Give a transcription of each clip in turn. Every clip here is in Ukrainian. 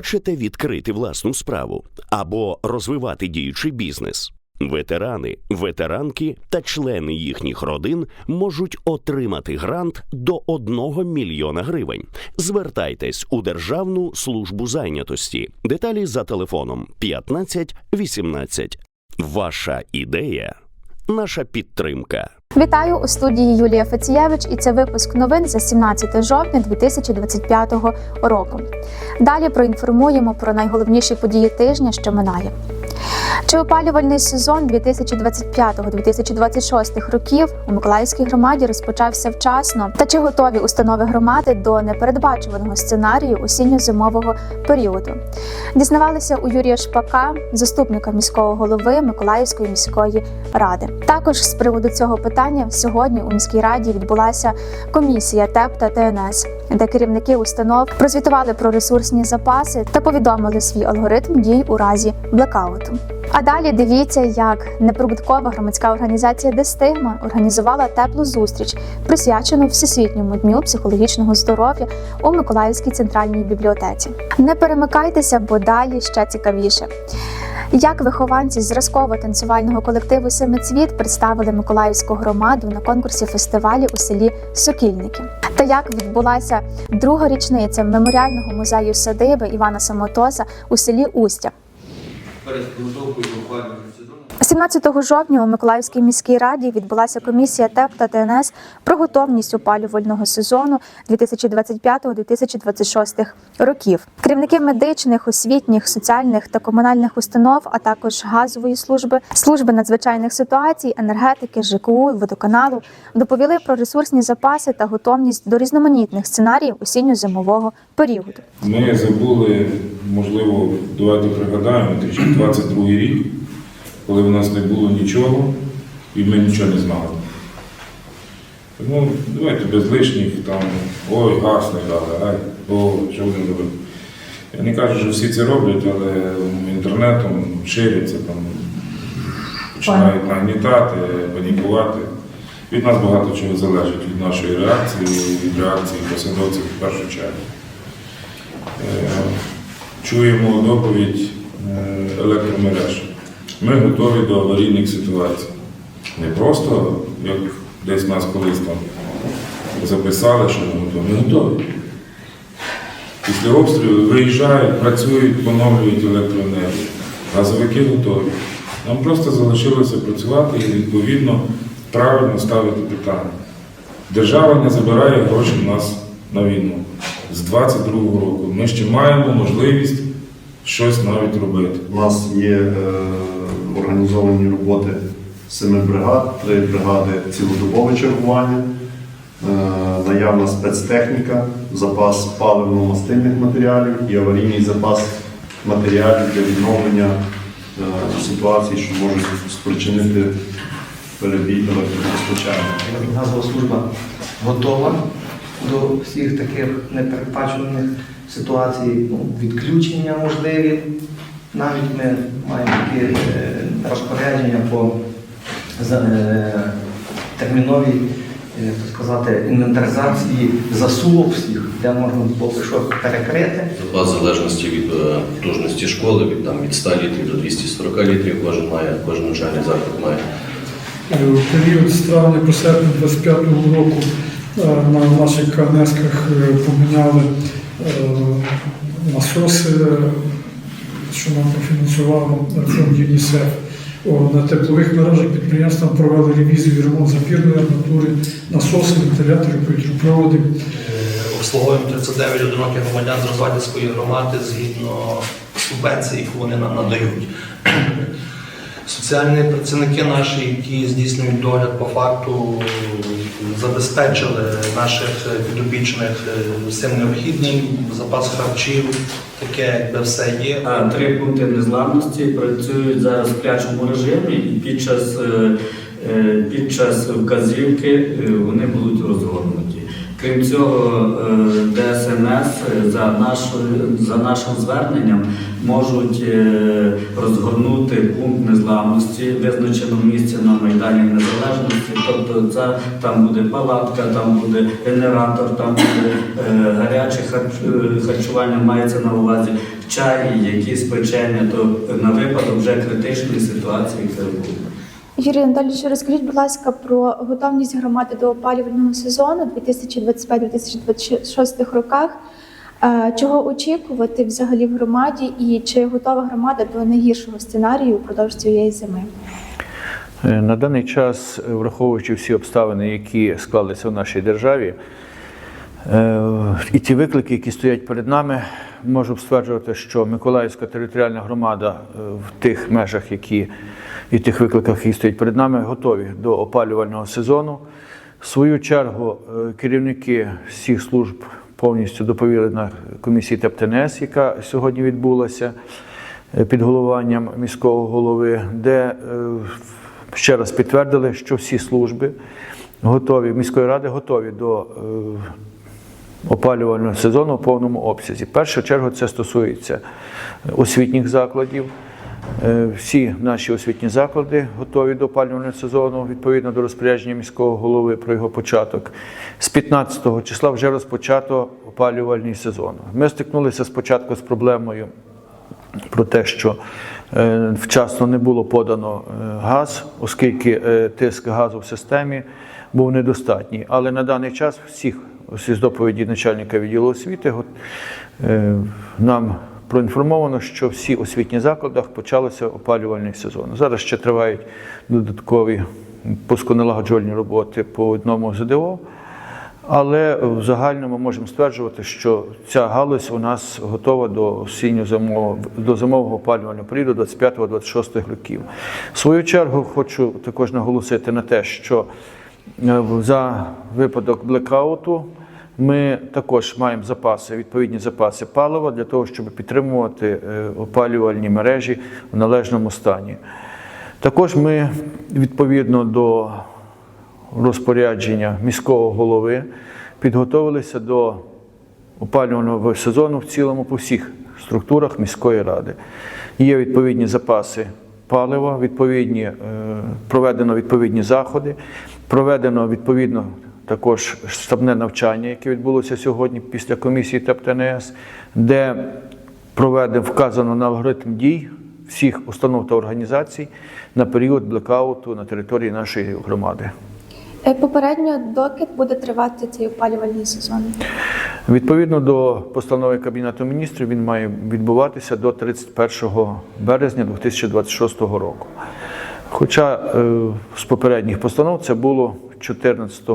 Хочете відкрити власну справу або розвивати діючий бізнес? Ветерани, ветеранки та члени їхніх родин можуть отримати грант до 1 мільйона гривень. Звертайтесь у Державну службу зайнятості. Деталі за телефоном 15 18. Ваша ідея, наша підтримка. Вітаю у студії Юлія Фецієвич, і це випуск новин за 17 жовтня 2025 року. Далі проінформуємо про найголовніші події тижня, що минає. Чи опалювальний сезон 2025-2026 років у Миколаївській громаді розпочався вчасно? Та чи готові установи громади до непередбачуваного сценарію осінньо-зимового періоду? Дізнавалися у Юрія Шпака, заступника міського голови Миколаївської міської ради. Також з приводу цього питання сьогодні у міській раді відбулася комісія ТЕП та ТНС, де керівники установ прозвітували про ресурсні запаси та повідомили свій алгоритм дій у разі блекауту. А далі дивіться, як неприбуткова громадська організація Дестигма організувала теплу зустріч, присвячену Всесвітньому дню психологічного здоров'я у Миколаївській центральній бібліотеці. Не перемикайтеся, бо далі ще цікавіше. Як вихованці зразково-танцювального колективу Семицвіт представили Миколаївську громаду на конкурсі фестивалі у селі Сокільники, та як відбулася друга річниця меморіального музею садиби Івана Самотоса у селі Устя. перед сезону. 17 жовтня у Миколаївській міській раді відбулася комісія ТЕП та ТНС про готовність опалювального сезону 2025-2026 років. Керівники медичних, освітніх, соціальних та комунальних установ, а також газової служби, служби надзвичайних ситуацій, енергетики, ЖКУ, водоканалу доповіли про ресурсні запаси та готовність до різноманітних сценаріїв осінньо-зимового періоду. Ми забули, можливо, давайте пригадаємо 2022 рік, коли в нас не було нічого і ми нічого не знали. Тому давайте без лишніх там, ой, газ не дали, ай, о, що будемо робити. Я не кажу, що всі це роблять, але інтернетом ширяться, там, починають нагнітати, панікувати. Від нас багато чого залежить від нашої реакції, від реакції посадовців в першу чергу. Е, чуємо доповідь е, електромереж. Ми готові до аварійних ситуацій. Не просто, як десь нас колись там записали, що ми готові. Ми готові. Після обстрілу виїжджають, працюють, поновлюють електроенергію. Газовики готові. Нам просто залишилося працювати і відповідно правильно ставити питання. Держава не забирає гроші в нас на війну з 22-го року. Ми ще маємо можливість щось навіть робити. У нас є е, організовані роботи семи бригад, три бригади цілодобове чергування, е, наявна спецтехніка, запас паливно-мастильних матеріалів і аварійний запас матеріалів для відновлення е, ситуацій, що можуть спричинити перебій електропостачання. Газова служба готова до всіх таких непередбачених ситуацій, ну, відключення можливі. Навіть ми маємо такі е, розпорядження по е, терміновій е, як сказати, інвентаризації засувок всіх, де можна було що перекрити. В залежності від е, потужності школи, від, там, від 100 літрів до 240 літрів кожен має, кожен навчальний заклад має. У період з травня по серпень 25 року на наших КНСках е, поміняли насоси, що нам профінансувало фонд ЮНІСЕФ. На теплових мережах підприємства провели ревізію і ремонт запірної арматури, насоси, вентиляторів, повітропроводів. Е, обслуговуємо 39 одиноких громадян з Розвадівської громади згідно субвенцій, яку вони нам надають. Соціальні працівники наші, які здійснюють догляд по факту, забезпечили наших підопічних е, всім необхідним, запас харчів, таке якби все є. Три пункти незламності працюють зараз в сплячому режимі і під час, е, е, під час вказівки вони будуть розгорнуті. Крім цього, ДСНС за, нашою, за нашим зверненням можуть незламності, визначено місце на Майдані Незалежності. Тобто це, там буде палатка, там буде генератор, там буде е, гаряче е, харчування, мається на увазі чай, якісь печення, то на випадок вже критичної ситуації було. Юрій Анатолійович, розкажіть, будь ласка, про готовність громади до опалювального сезону 2025-2026 роках. Чого очікувати взагалі в громаді, і чи готова громада до найгіршого сценарію впродовж цієї зими? Е, На даний час, е, враховуючи всі обставини, які склалися в нашій державі, е, і ті виклики, які стоять перед нами, можу стверджувати, що Миколаївська територіальна громада в тих межах, які і тих викликах, які стоять перед нами, готові до опалювального сезону. В свою чергу керівники всіх служб повністю доповіли на комісії ТЕПТНС, яка сьогодні відбулася е, під головуванням міського голови, де е, ще раз підтвердили, що всі служби готові, міської ради готові до е, опалювального сезону в повному обсязі. В першу чергу це стосується освітніх закладів. Е, Всі наші освітні заклади готові до опалювального сезону відповідно до розпорядження міського голови про його початок. З 15 числа вже розпочато опалювальний сезон. Ми стикнулися спочатку з проблемою про те, що е, вчасно не було подано е, газ, оскільки тиск газу в системі був недостатній. Але на даний час всіх із доповіді начальника відділу освіти нам проінформовано, що всі освітні закладах почалося опалювальний сезон. Зараз ще тривають додаткові пусконалагоджувальні роботи по одному ЗДО. Але в загальному можемо стверджувати, що ця галузь у нас готова до осінньо-зимового до зимового опалювального періоду 25-26 років. В свою чергу хочу також наголосити на те, що е, за випадок блекауту ми також маємо запаси, відповідні запаси палива для того, щоб підтримувати е, опалювальні мережі в належному стані. Також ми відповідно до розпорядження міського голови підготовилися до опалювального сезону в цілому по всіх структурах міської ради. Є відповідні запаси палива, відповідні, е, проведено відповідні заходи, проведено відповідно також штабне навчання, яке відбулося сьогодні після комісії ТЕПТНС, де проведено вказано на алгоритм дій всіх установ та організацій на період блекауту на території нашої громади. Е, Попередньо доки буде тривати цей опалювальний сезон? Відповідно до постанови Кабінету міністрів, він має відбуватися до 31 березня 2026 року. Хоча е, з попередніх постанов це було 14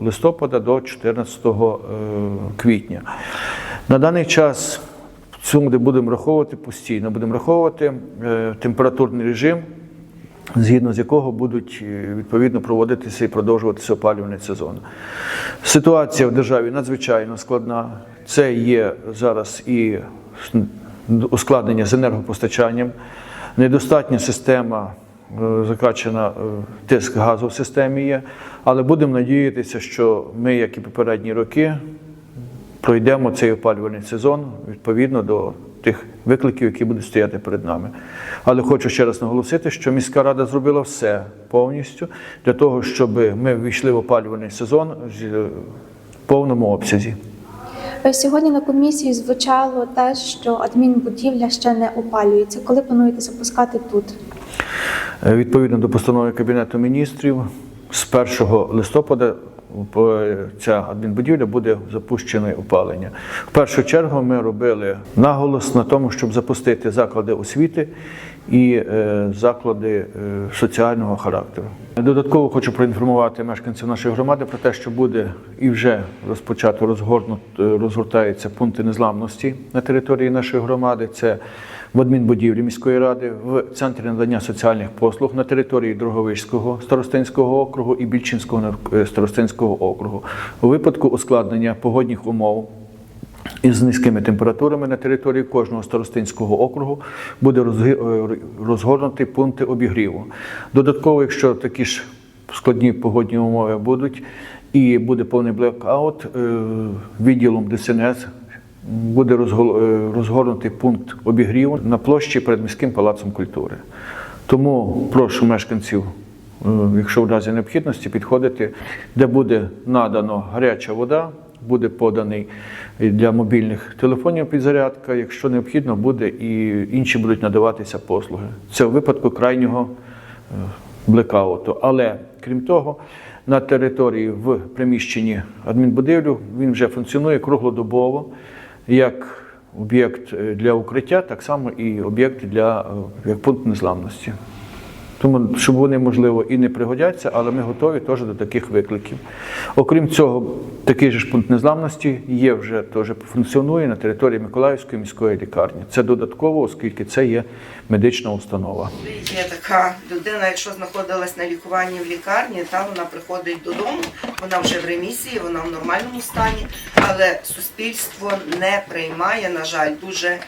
листопада до 14 е, квітня. На даний час цьому де будемо враховувати постійно, будемо враховувати е, температурний режим, згідно з якого будуть е, відповідно проводитися і продовжуватися опалювальний сезон. Ситуація в державі надзвичайно складна. Це є зараз і ускладнення з енергопостачанням, недостатня система. Е, Закачана е, тиск газу в системі є, але будемо надіятися, що ми, як і попередні роки, пройдемо цей опалювальний сезон відповідно до тих викликів, які будуть стояти перед нами. Але хочу ще раз наголосити, що міська рада зробила все повністю для того, щоб ми ввійшли в опалювальний сезон з- в повному обсязі. Е, Сьогодні на комісії звучало те, що адмінбудівля ще не опалюється. Коли плануєте запускати тут? Е, Відповідно до постанови Кабінету міністрів, з 1 листопада е, ця адмінбудівля буде запущене опалення. В першу чергу ми робили наголос на тому, щоб запустити заклади освіти і е, заклади соціального характеру. Додатково хочу проінформувати мешканців нашої громади про те, що буде і вже розпочато розгорнут, е, розгортаються пункти незламності на території нашої громади. Це в адмінбудівлі міської ради, в центрі надання соціальних послуг на території Дроговичського старостинського округу і Більчинського е, старостинського округу. У випадку ускладнення погодних умов із низькими температурами на території кожного старостинського округу буде е, пункти обігріву. Додатково, якщо такі ж складні погодні умови будуть і буде повний блекаут, е, відділом ДСНС буде е, розгорнутий пункт обігріву на площі перед міським палацом культури. Тому прошу мешканців, е, якщо в разі необхідності, підходити, де буде надано гаряча вода, буде поданий для мобільних телефонів підзарядка. Якщо необхідно, буде і інші будуть надаватися послуги. Це в випадку крайнього е, блекауту. Але крім того, на території в приміщенні адмінбудівлю він вже функціонує круглодобово як об'єкт е, для укриття, так само і об'єкт для е, як пункт незламності. Тому, щоб вони, можливо, і не пригодяться, але ми готові теж до таких викликів. Окрім цього, такий же ж пункт незламності є вже теж функціонує на території Миколаївської міської лікарні. Це додатково, оскільки це є медична установа. Є така людина, якщо знаходилась на лікуванні в лікарні, та вона приходить додому, вона вже в ремісії, вона в нормальному стані, але суспільство не приймає, на жаль, дуже,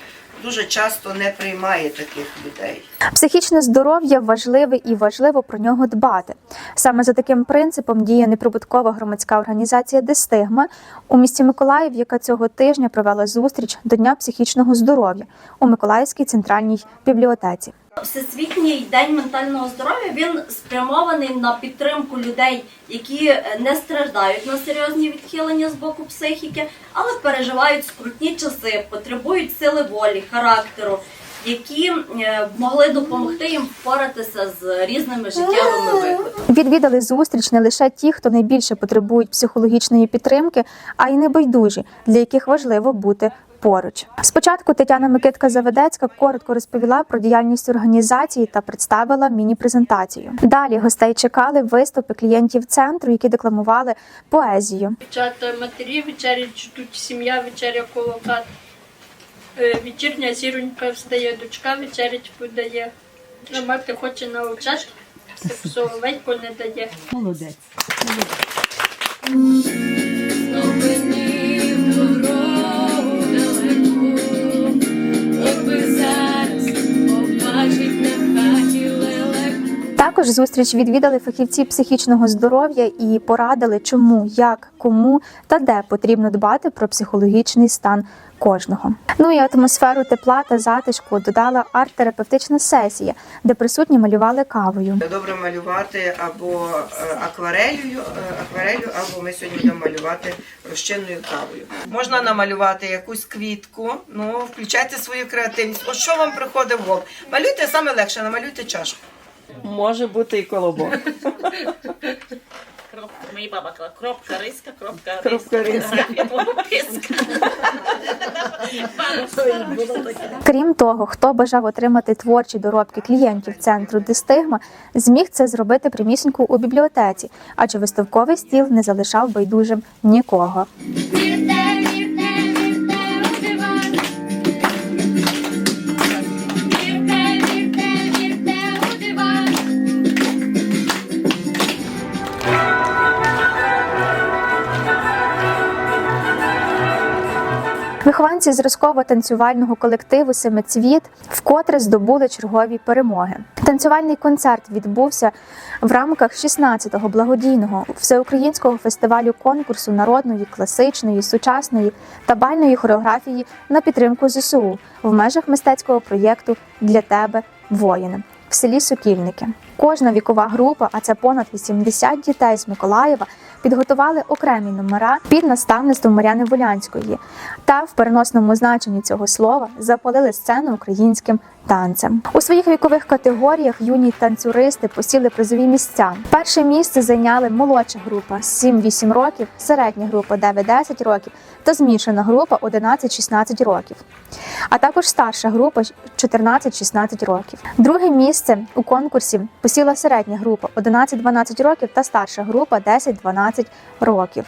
дуже часто не приймає таких людей. Психічне здоров'я важливе і важливо про нього дбати. Саме за таким принципом діє неприбуткова громадська організація Дестигма у місті Миколаїв, яка цього тижня провела зустріч до Дня психічного здоров'я у Миколаївській центральній бібліотеці. Всесвітній день ментального здоров'я він спрямований на підтримку людей, які е, не страждають на серйозні відхилення з боку психіки, але переживають скрутні часи, потребують сили волі, характеру, які е, могли допомогти їм впоратися з різними життєвими викликами. Відвідали зустріч не лише ті, хто найбільше потребують психологічної підтримки, а й небайдужі, для яких важливо бути поруч. Спочатку Тетяна Микитка Заведецька коротко розповіла про діяльність організації та представила міні-презентацію. Далі гостей чекали виступи клієнтів центру, які декламували поезію. Дівчата матері вечерять ждуть, сім'я вечеря коло хат. Е, Вечірня зіронька встає, дочка вечерять подає. Мати хоче навчати, так соловейко не дає. Молодець. Також зустріч відвідали фахівці психічного здоров'я і порадили, чому, як, кому та де потрібно дбати про психологічний стан кожного. Ну і атмосферу тепла та затишку додала арт-терапевтична сесія, де присутні малювали кавою. Добре малювати або е, акварелью, е, акварелью, або ми сьогодні будемо малювати розчинною кавою. Можна намалювати якусь квітку, ну включайте свою креативність. От що вам приходить в голову? Малюйте саме легше, намалюйте чашку. Може бути і колобок. Мої баба казала, кропка риска, кропка Кропка риска. Крім того, хто бажав отримати творчі доробки клієнтів центру Дистигма, зміг це зробити примісіньку у бібліотеці, адже виставковий стіл не залишав байдужим нікого. Вихованці зразково-танцювального колективу Семицвіт вкотре здобули чергові перемоги. Танцювальний концерт відбувся в рамках 16-го благодійного всеукраїнського фестивалю конкурсу народної, класичної, сучасної та бальної хореографії на підтримку ЗСУ в межах мистецького проєкту Для тебе воїни в селі Сокільники. Кожна вікова група, а це понад 80 дітей з Миколаєва, підготували окремі номера під наставництвом Мар'яни Волянської та в переносному значенні цього слова запалили сцену українським танцем. У своїх вікових категоріях юні танцюристи посіли призові місця. Перше місце зайняли молодша група 7-8 років, середня група 9-10 років та змішана група 11-16 років. А також старша група 14-16 років. Друге місце у конкурсі посіла середня група 11-12 років та старша група 10-12 років.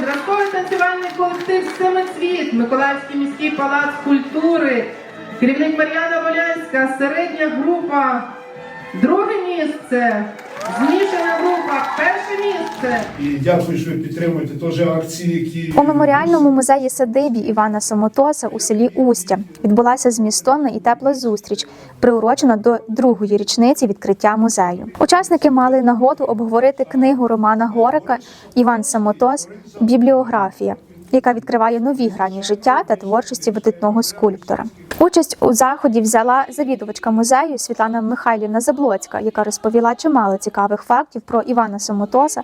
Зразковий танцювальний колектив «Семицвіт», Миколаївський міський палац культури, керівник Мар'яна Волянська, середня група, друге місце, змішана група, перше місце. І дякую, що ви підтримуєте теж акції, які У меморіальному музеї садибі Івана Самотоса у селі Устя відбулася змістовна і тепла зустріч, приурочена до другої річниці відкриття музею. Учасники мали нагоду обговорити книгу Романа Горика Іван Самотос Бібліографія. Яка відкриває нові грані життя та творчості видатного скульптора. Участь у заході взяла завідувачка музею Світлана Михайлівна Заблоцька, яка розповіла чимало цікавих фактів про Івана Самотоса,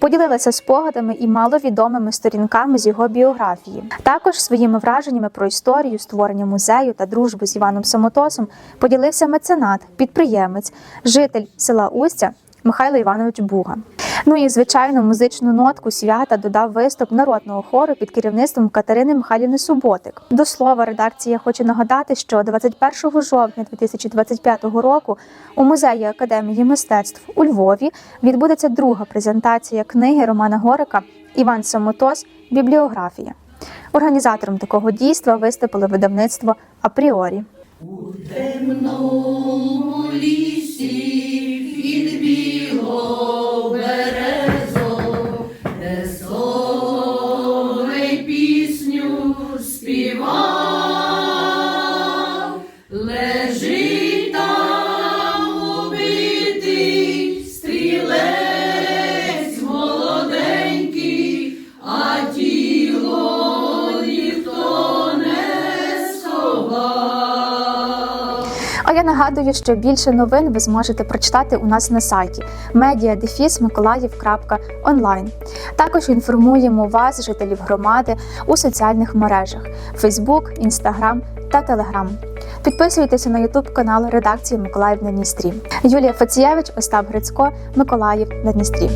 поділилася спогадами і маловідомими сторінками з його біографії. Також своїми враженнями про історію створення музею та дружбу з Іваном Самотосом поділився меценат, підприємець, житель села Устя Михайло Іванович Буга. Ну і звичайно, музичну нотку свята додав виступ народного хору під керівництвом Катерини Михайлівни Суботик. До слова, редакція хоче нагадати, що 21 жовтня 2025 року у музеї Академії мистецтв у Львові відбудеться друга презентація книги Романа Горика Іван Самотос Бібліографія. Організатором такого дійства виступило видавництво Апріорі. темному лісі від білого А я нагадую, що більше новин ви зможете прочитати у нас на сайті media.mиколаїв.онлайн. Також інформуємо вас, жителів громади, у соціальних мережах Facebook, Instagram та Telegram. Підписуйтеся на YouTube канал редакції Миколаїв на Дністрі. Юлія Фацієвич, Остап Грицько, Миколаїв на Дністрі.